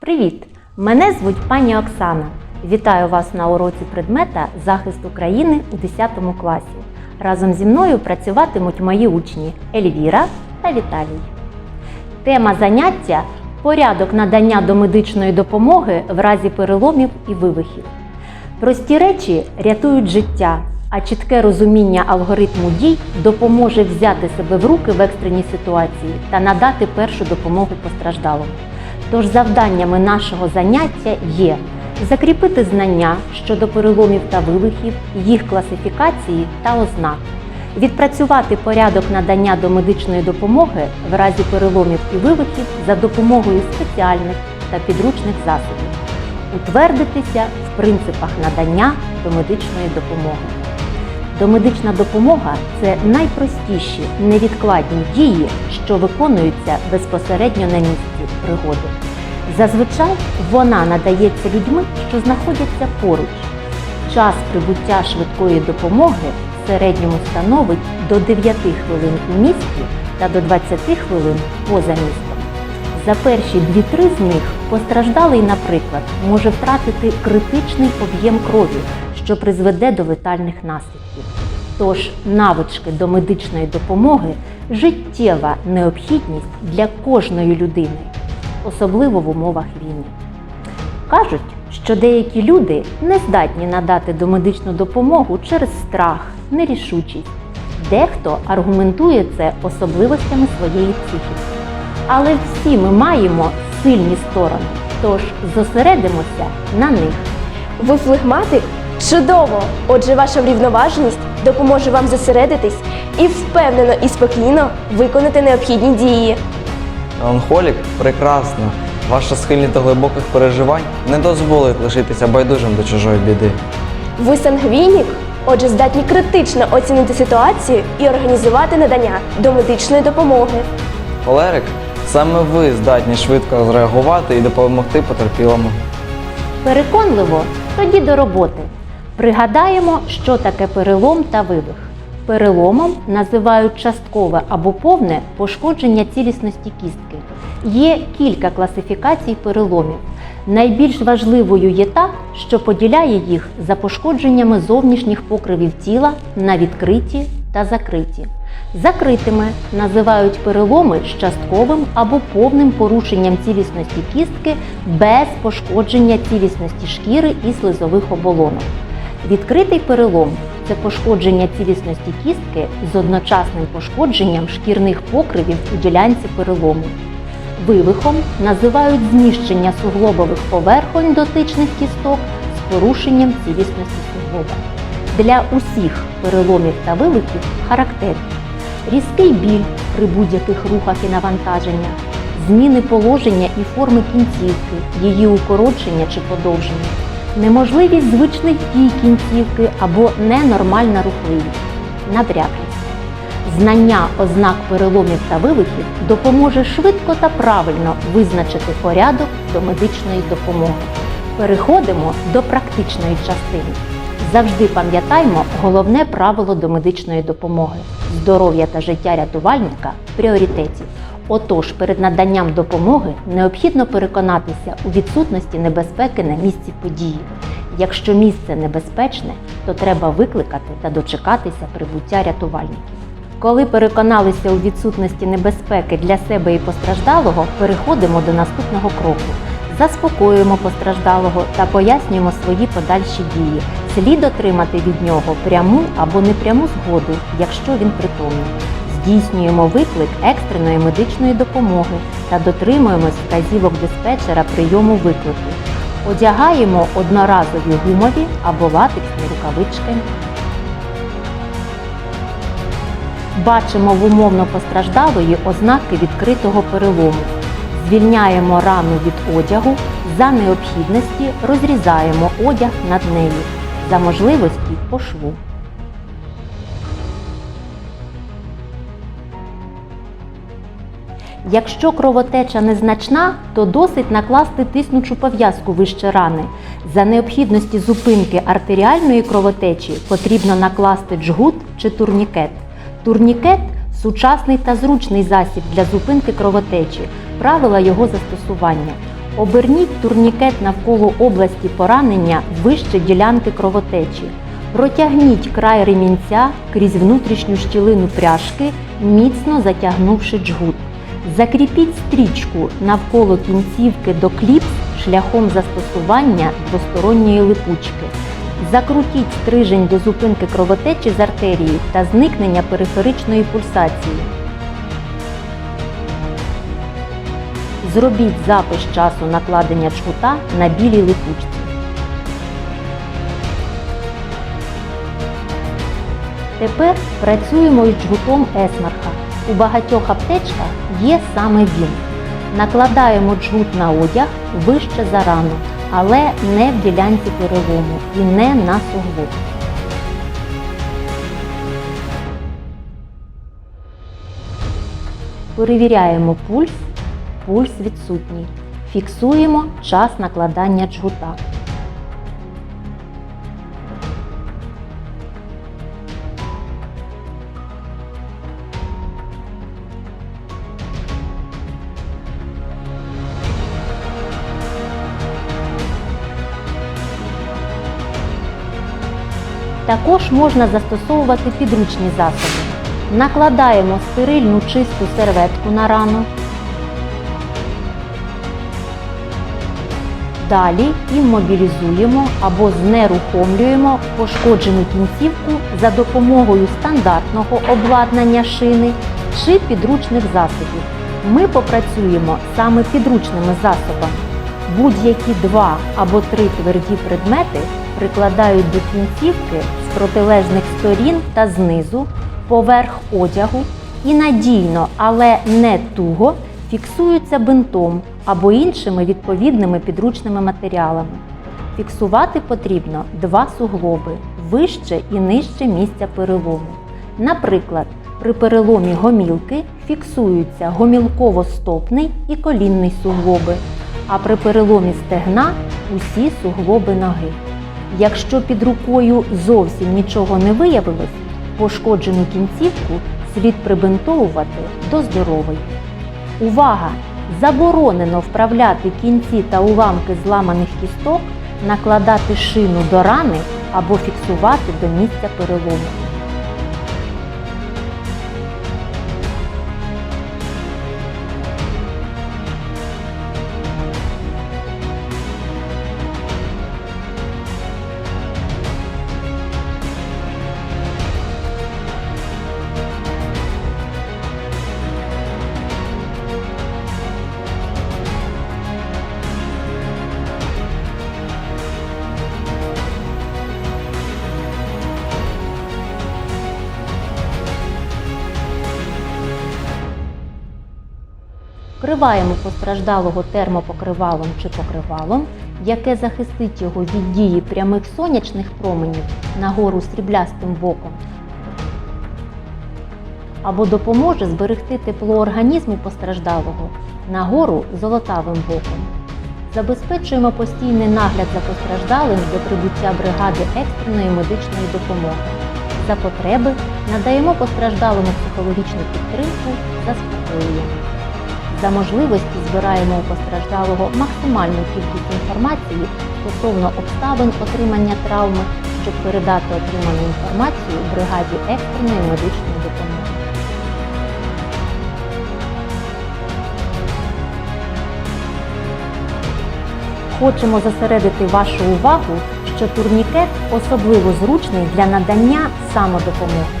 Привіт! Мене звуть пані Оксана. Вітаю вас на уроці предмета Захист України у 10 класі. Разом зі мною працюватимуть мої учні Ельвіра та Віталій. Тема заняття порядок надання домедичної допомоги в разі переломів і вивихів. Прості речі рятують життя, а чітке розуміння алгоритму дій допоможе взяти себе в руки в екстреній ситуації та надати першу допомогу постраждалому. Тож завданнями нашого заняття є закріпити знання щодо переломів та вивихів, їх класифікації та ознак, відпрацювати порядок надання домедичної допомоги в разі переломів і вивихів за допомогою спеціальних та підручних засобів, утвердитися в принципах надання домедичної допомоги. Домедична допомога це найпростіші невідкладні дії, що виконуються безпосередньо на місці пригоди. Зазвичай вона надається людьми, що знаходяться поруч. Час прибуття швидкої допомоги в середньому становить до 9 хвилин у місті та до 20 хвилин поза містом. За перші 2-3 з них постраждалий, наприклад, може втратити критичний об'єм крові, що призведе до летальних наслідків. Тож навички до медичної допомоги життєва необхідність для кожної людини, особливо в умовах війни. Кажуть, що деякі люди не здатні надати домедичну допомогу через страх, нерішучість. Дехто аргументує це особливостями своєї психіки. Але всі ми маємо сильні сторони, тож зосередимося на них. Ви флегматик? Чудово! Отже, ваша врівноваженість допоможе вам зосередитись і впевнено і спокійно виконати необхідні дії. Меланхолік прекрасно. Ваша схильність до глибоких переживань не дозволить лишитися байдужим до чужої біди. Ви сангвінік? Отже, здатні критично оцінити ситуацію і організувати надання домедичної допомоги. Холерик, саме ви здатні швидко зреагувати і допомогти потерпілому. Переконливо, тоді до роботи. Пригадаємо, що таке перелом та вивих. Переломом називають часткове або повне пошкодження цілісності кістки. Є кілька класифікацій переломів. Найбільш важливою є та, що поділяє їх за пошкодженнями зовнішніх покривів тіла на відкриті та закриті. Закритими називають переломи з частковим або повним порушенням цілісності кістки без пошкодження цілісності шкіри і слизових оболонок. Відкритий перелом це пошкодження цілісності кістки з одночасним пошкодженням шкірних покривів у ділянці перелому. Вивихом називають зміщення суглобових поверхонь дотичних кісток з порушенням цілісності суглоба. Для усіх переломів та вивихів характерні різкий біль при будь-яких рухах і навантаженнях, зміни положення і форми кінцівки, її укорочення чи подовження, неможливість звичних дій кінцівки або ненормальна рухливість, надряблість. Знання ознак переломів та вивихів допоможе швидко та правильно визначити порядок до медичної допомоги. Переходимо до практичної частини. Завжди пам'ятаймо головне правило до медичної допомоги: здоров'я та життя рятувальника в пріоритеті. Отож, перед наданням допомоги необхідно переконатися у відсутності небезпеки на місці події. Якщо місце небезпечне, то треба викликати та дочекатися прибуття рятувальників. Коли переконалися у відсутності небезпеки для себе і постраждалого, переходимо до наступного кроку. Заспокоюємо постраждалого та пояснюємо свої подальші дії. Слід отримати від нього пряму або непряму згоду, якщо він притомний. Здійснюємо виклик екстреної медичної допомоги та дотримуємось вказівок диспетчера прийому виклику. Одягаємо одноразові гумові або латексні рукавички. Бачимо в умовно постраждалої ознаки відкритого перелому. Звільняємо рану від одягу, за необхідності розрізаємо одяг над нею, за можливості по шву. Якщо кровотеча незначна, то досить накласти тиснучу пов'язку вище рани. За необхідності зупинки артеріальної кровотечі потрібно накласти джгут чи турнікет. Турнікет сучасний та зручний засіб для зупинки кровотечі, правила його застосування. Оберніть турнікет навколо області поранення вище ділянки кровотечі. Протягніть край ремінця крізь внутрішню щілину пряжки, міцно затягнувши джгут. Закріпіть стрічку навколо кінцівки до кліпс шляхом застосування двосторонньої липучки. Закрутіть стрижень до зупинки кровотечі з артерії та зникнення периферичної пульсації. Зробіть запис часу накладення джгута на білій липучці. Тепер працюємо із джгутом есмарха. У багатьох аптечках є саме він. Накладаємо джгут на одяг вище за рану, але не в ділянці перелому і не на суглоб. Перевіряємо пульс, пульс відсутній. Фіксуємо час накладання джгута. Також можна застосовувати підручні засоби. Накладаємо стерильну чисту серветку на рану. Далі іммобілізуємо або знерухомлюємо пошкоджену кінцівку за допомогою стандартного обладнання шини чи підручних засобів. Ми попрацюємо саме підручними засобами. Будь-які два або три тверді предмети прикладають до кінцівки протилежних сторін та знизу, поверх одягу і надійно, але не туго фіксуються бинтом або іншими відповідними підручними матеріалами. Фіксувати потрібно два суглоби вище і нижче місця перелому. Наприклад, при переломі гомілки фіксуються гомілково-стопний і колінний суглоби, а при переломі стегна усі суглоби ноги. Якщо під рукою зовсім нічого не виявилось, пошкоджену кінцівку слід прибинтовувати до здорової. Увага! Заборонено вправляти кінці та уламки зламаних кісток, накладати шину до рани або фіксувати до місця перелому. Вкриваємо постраждалого термопокривалом чи покривалом, яке захистить його від дії прямих сонячних променів нагору сріблястим боком, або допоможе зберегти тепло організму постраждалого нагору золотавим боком. Забезпечуємо постійний нагляд за постраждалим до прибуття бригади екстреної медичної допомоги. За потреби надаємо постраждалому психологічну підтримку, заспокоюємо. За можливості збираємо у постраждалого максимальну кількість інформації стосовно обставин отримання травми, щоб передати отриману інформацію бригаді екстреної медичної допомоги. Хочемо зосередити вашу увагу, що турнікет особливо зручний для надання самодопомоги.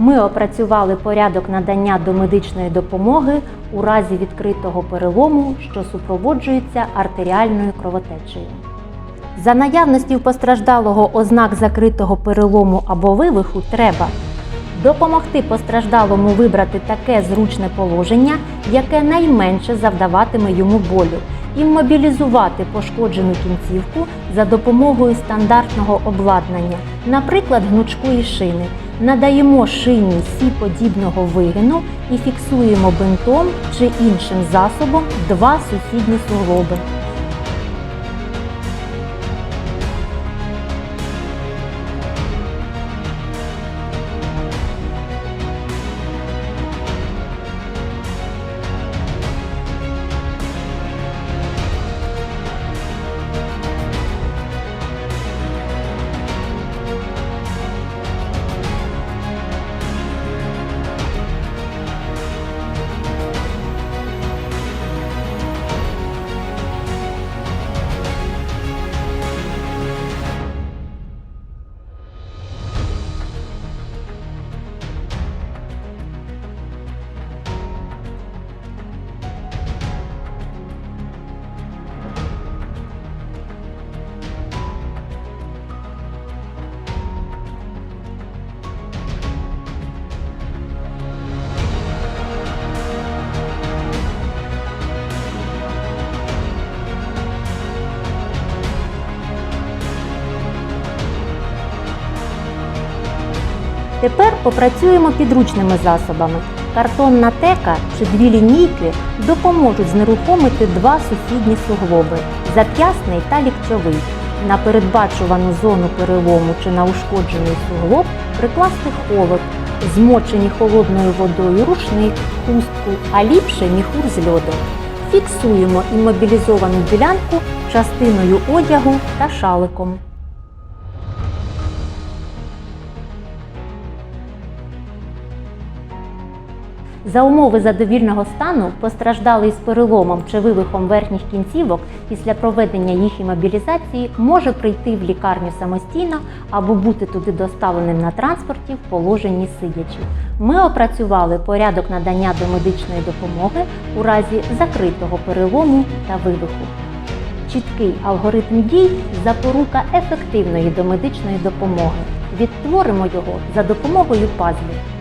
Ми опрацювали порядок надання домедичної допомоги у разі відкритого перелому, що супроводжується артеріальною кровотечею. За наявності в постраждалого ознак закритого перелому або вивиху треба допомогти постраждалому вибрати таке зручне положення, яке найменше завдаватиме йому болю, іммобілізувати пошкоджену кінцівку за допомогою стандартного обладнання, наприклад, гнучкої шини. Надаємо шині сі-подібного вигину і фіксуємо бинтом чи іншим засобом два сусідні суглоби. Тепер попрацюємо підручними засобами. Картонна тека чи дві лінійки допоможуть знерухомити два сусідні суглоби зап'ясний та ліктьовий. На передбачувану зону перелому чи на ушкоджений суглоб прикласти холод, змочені холодною водою рушник, хустку, а ліпше міхур з льоду. Фіксуємо іммобілізовану ділянку частиною одягу та шаликом. За умови задовільного стану постраждалий з переломом чи вивихом верхніх кінцівок після проведення їх імобілізації може прийти в лікарню самостійно або бути туди доставленим на транспорті в положенні сидячи. Ми опрацювали порядок надання домедичної допомоги у разі закритого перелому та вивиху. Чіткий алгоритм дій запорука ефективної домедичної допомоги. Відтворимо його за допомогою пазлів.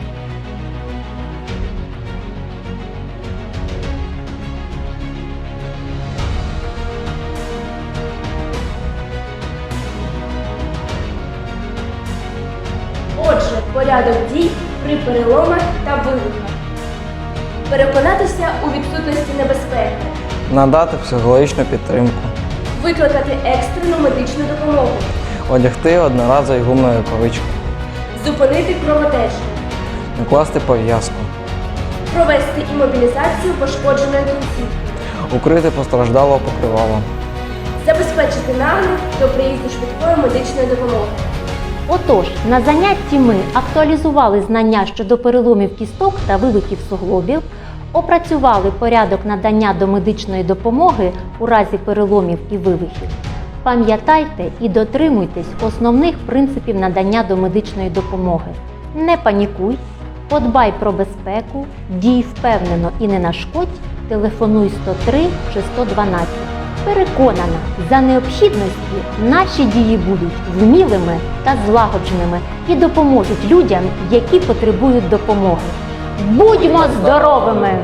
Порядок дій при переломах та вивихах. Переконатися у відсутності небезпеки. Надати психологічну підтримку. Викликати екстрену медичну допомогу. Одягти одноразові гумнові рукавичку. Зупинити кровотечу. Накласти пов'язку. Провести імобілізацію пошкодженої кінцівки. Укрити постраждалого покривалом. Забезпечити нагляд до приїзду швидкої медичної допомоги. Отож, на занятті ми актуалізували знання щодо переломів кісток та вивихів суглобів, опрацювали порядок надання домедичної допомоги у разі переломів і вивихів. Пам'ятайте і дотримуйтесь основних принципів надання домедичної допомоги. Не панікуй, подбай про безпеку, дій впевнено і не нашкодь, телефонуй 103 чи 112. Переконана, за необхідності наші дії будуть вмілими та злагодженими і допоможуть людям, які потребують допомоги. Будьмо здоровими!